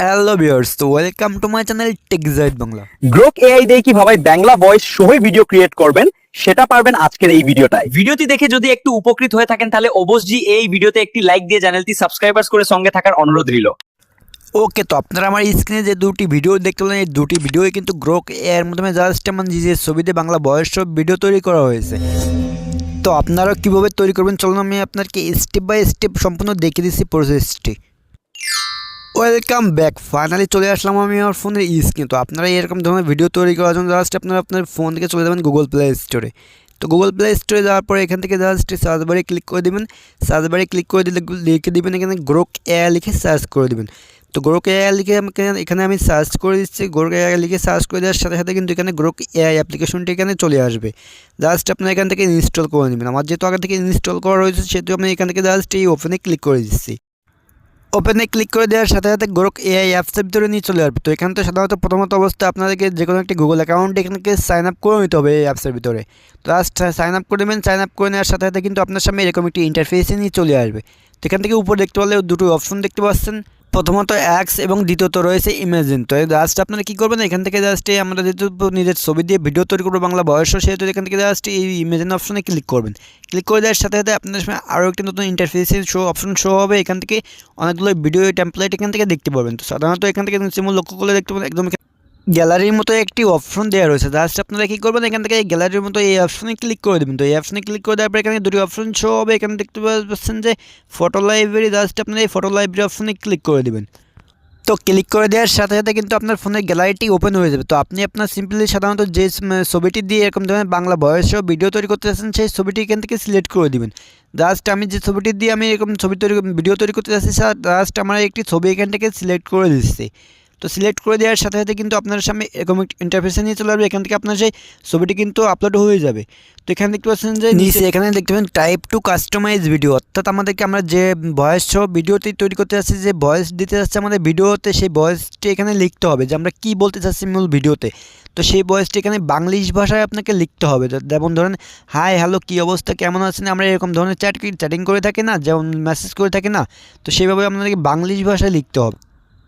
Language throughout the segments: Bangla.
হ্যালো ভিউয়ার্স তো welcome to my channel Techzide Bangla Grok AI দিয়ে কীভাবে বাংলা ভয়েস সহ ভিডিও ক্রিয়েট করবেন সেটা পারবেন আজকের এই ভিডিওটায় ভিডিওটি দেখে যদি একটু উপকৃত হয়ে থাকেন তাহলে অবশ্যই এই ভিডিওতে একটি লাইক দিয়ে চ্যানেলটি সাবস্ক্রাইবার্স করে সঙ্গে থাকার অনুরোধ রইল। ওকে তো আপনারা আমার স্ক্রিনে যে দুটি ভিডিও দেখতে পেলেন এই দুটি ভিডিওই কিন্তু গ্রোক এর মাধ্যমে জাস্ট এমন যে ছবিতে বাংলা বয়স সব ভিডিও তৈরি করা হয়েছে। তো আপনারা কীভাবে তৈরি করবেন চলুন আমি আপনাকে স্টেপ বাই স্টেপ সম্পূর্ণ দেখিয়ে দিচ্ছি প্রসেসটি ওয়েলকাম ব্যাক ফাইনালি চলে আসলাম আমি আমার ফোনের স্ক্রিন তো আপনারা এরকম ধরনের ভিডিও তৈরি করার জন্য জাস্ট আপনারা আপনার ফোন থেকে চলে যাবেন গুগল প্লে স্টোরে তো গুগল প্লে স্টোরে যাওয়ার পরে এখান থেকে জাস্ট সার্চ বারে ক্লিক করে দেবেন। সার্চ বারে ক্লিক করে দিলে লিখে দেবেন এখানে গ্রোক এ লিখে সার্চ করে দেবেন। তো গ্রোক এ লিখে এখানে আমি সার্চ করে দিচ্ছি। গ্রোক এ লিখে সার্চ করে দেওয়ার সাথে সাথে কিন্তু এখানে গ্রোক এআই অ্যাপ্লিকেশনটি এখানে চলে আসবে। জাস্ট আপনারা এখান থেকে ইনস্টল করে নেবেন। আমার যেহেতু আগে থেকে ইনস্টল করা রয়েছে, সেহেতু আমি এখান থেকে জাস্ট এই ওপেনে ক্লিক করে দিচ্ছি। ওপেনে ক্লিক করে দেওয়ার সাথে সাথে গোরক এআই অ্যাপসের ভিতরে নিয়ে চলে আসবে। তো এখান থেকে সাধারণত প্রথমত অবস্থা আপনাদেরকে যে কোনো একটি গুগল অ্যাকাউন্ট এখানকে সাইন আপ করে নিতে হবে এই অ্যাপসের ভিতরে। তো জাস্ট সাইন আপ করে দেবেন সাইন আপ করে নেওয়ার সাথে সাথে কিন্তু আপনার সামনে এরকম একটি ইন্টারফেসে নিয়ে চলে আসবে। তো এখান থেকে উপর দেখতে পারলে দুটো অপশন দেখতে পাচ্ছেন। প্রথমত অ্যাক্স এবং দ্বিতীয়ত রয়েছে ইমেজিন তো জাস্ট আপনারা কী করবেন? এখান থেকে জাস্ট এই আমরা যেহেতু নিজের ছবি দিয়ে ভিডিও তৈরি করব, বাংলা বয়স সেহেতু এখান থেকে জাস্ট এই ইমেজিন অপশনে ক্লিক করবেন। ক্লিক করে দেওয়ার সাথে সাথে আপনার সামনে আরও একটি নতুন ইন্টারফেসের শো অপশন শো হবে। এখান থেকে অনেকগুলো ভিডিও টেমপ্লেট এখান থেকে দেখতে পাবেন তো সাধারণত এখান থেকে সিমুল লক্ষ্য করলে দেখতে পাবেন, একদম গ্যালারির মতো একটি অপশন দেওয়া রয়েছে। জাস্ট আপনারা কী করবেন, এখান থেকে গ্যালারির মতো এই অপশনে ক্লিক করে দেবেন। তো এই অপশনে ক্লিক করে দেওয়ার পর এখানে দুটি অপশন শো হবে। এখানে দেখতে পাচ্ছেন যে ফটো লাইব্রেরি জাস্ট আপনারা এই ফটো লাইব্রেরি অপশনে ক্লিক করে দেবেন। তো ক্লিক করে দেওয়ার সাথে সাথে কিন্তু আপনার ফোনের গ্যালারিটি ওপেন হয়ে যাবে। তো আপনি আপনার সিম্পলি সাধারণত যে ছবিটি দিয়ে এরকম ধরনের বাংলা বয়সেও ভিডিও তৈরি করতে চাচ্ছেন, সেই ছবিটি এখান থেকে সিলেক্ট করে দিবেন। জাস্ট আমি যে ছবিটি দিয়ে আমি এরকম ছবি তৈরি ভিডিও তৈরি করতে চাচ্ছি জাস্ট আমার একটি ছবি এখান থেকে সিলেক্ট করে দিচ্ছি। তো সিলেক্ট করে দেওয়ার সাথে সাথে কিন্তু আপনার সামনে এরকম ইন্টারফেসে নিয়ে চলে আসবে। এখান থেকে আপনার সেই ছবিটি কিন্তু আপলোড হয়ে যাবে। তো এখানে দেখতে পাচ্ছেন যে নিচে এখানে দেখতে পাবেন টাইপ টু কাস্টমাইজ ভিডিও অর্থাৎ আমাদেরকে আমরা যে ভয়েস সহ ভিডিওটি তৈরি করতে যাচ্ছি, যে ভয়েস দিতে যাচ্ছে আমাদের ভিডিওতে সেই ভয়েসটি এখানে লিখতে হবে যে আমরা কী বলতে চাচ্ছি মূল ভিডিওতে তো সেই ভয়েসটি এখানে বাংলিশ ভাষায় আপনাকে লিখতে হবে। যেমন ধরেন হাই হ্যালো কী অবস্থা? কেমন আছেন? আমরা এরকম ধরনের চ্যাট চ্যাটিং করে থাকি না, যেমন মেসেজ করে থাকি না। তো সেইভাবে আপনাদেরকে বাংলিশ ভাষায় লিখতে হবে।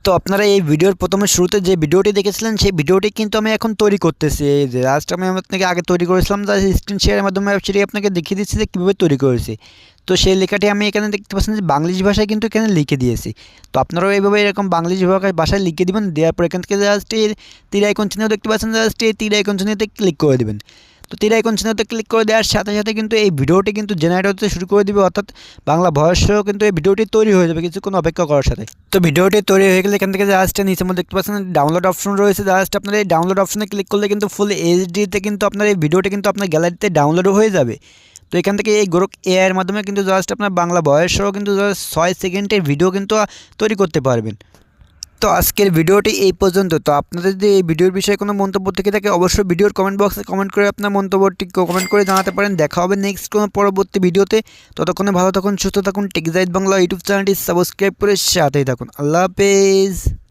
তো আপনারা এই ভিডিওর প্রথমে শুরুতে যে ভিডিওটি দেখেছিলেন, সেই ভিডিওটি কিন্তু আমি এখন তৈরি করতেছি। এই যে লাস্ট আমি আপনাকে আগে তৈরি করেছিলাম, তার স্ক্রিন শেয়ারের মাধ্যমে সেটি আপনাকে দেখিয়ে দিচ্ছি যে কীভাবে তৈরি করেছি। তো সেই লেখাটি আমি এখানে দেখতে পাচ্ছেন যে বাংলিশ ভাষায় কিন্তু এখানে লিখে দিয়েছি। তো আপনারাও এইভাবে এরকম বাংলিশ ভাষায় ভাষায় লিখে দেবেন, দেওয়ার পর এখান থেকে জাস্ট এই তীর আইকন দেখতে পাচ্ছেন জাস্ট এই তীর আইকন চিহ্নতে ক্লিক করে দেবেন। তো তীর আইকন চিহ্নতে ক্লিক করে দেওয়ার সাথে সাথে কিন্তু এই ভিডিওটি কিন্তু জেনারেট হতে শুরু করে দিবে, অর্থাৎ বাংলা ভয়েসেও কিন্তু এই ভিডিওটি তৈরি হয়ে যাবে কিছুক্ষণ অপেক্ষা করার সাথে। তো ভিডিওটি তৈরি হয়ে গেলে এখান থেকে জাস্ট নিচের মধ্যে দেখতে পাচ্ছেন ডাউনলোড অপশন রয়েছে। জাস্ট আপনার এই ডাউনলোড অপশনে ক্লিক করলে কিন্তু ফুল এইচডিতে কিন্তু আপনার এই ভিডিওটি কিন্তু আপনার গ্যালারিতে ডাউনলোডও হয়ে যাবে। তো এখান থেকে এই গোরক এআইয়ের মাধ্যমে কিন্তু জাস্ট আপনার বাংলা বয়সেও কিন্তু ছয় সেকেন্ডের ভিডিও কিন্তু তৈরি করতে পারবেন। তো আজকের ভিডিওটি এই পর্যন্ত। তো আপনাদের যদি এই ভিডিওর বিষয়ে কোনো মন্তব্য থেকে থাকে, অবশ্যই ভিডিওর কমেন্ট বক্সে কমেন্ট করে আপনার মন্তব্যটি কমেন্ট করে জানাতে পারেন। দেখা হবে নেক্সট কোনো পরবর্তী ভিডিওতে। ততক্ষণে ভালো থাকুন, সুস্থ থাকুন। টেকজাইট বাংলা ইউটিউব চ্যানেলটি সাবস্ক্রাইব করে সাথেই থাকুন। আল্লাহ হাফেজ।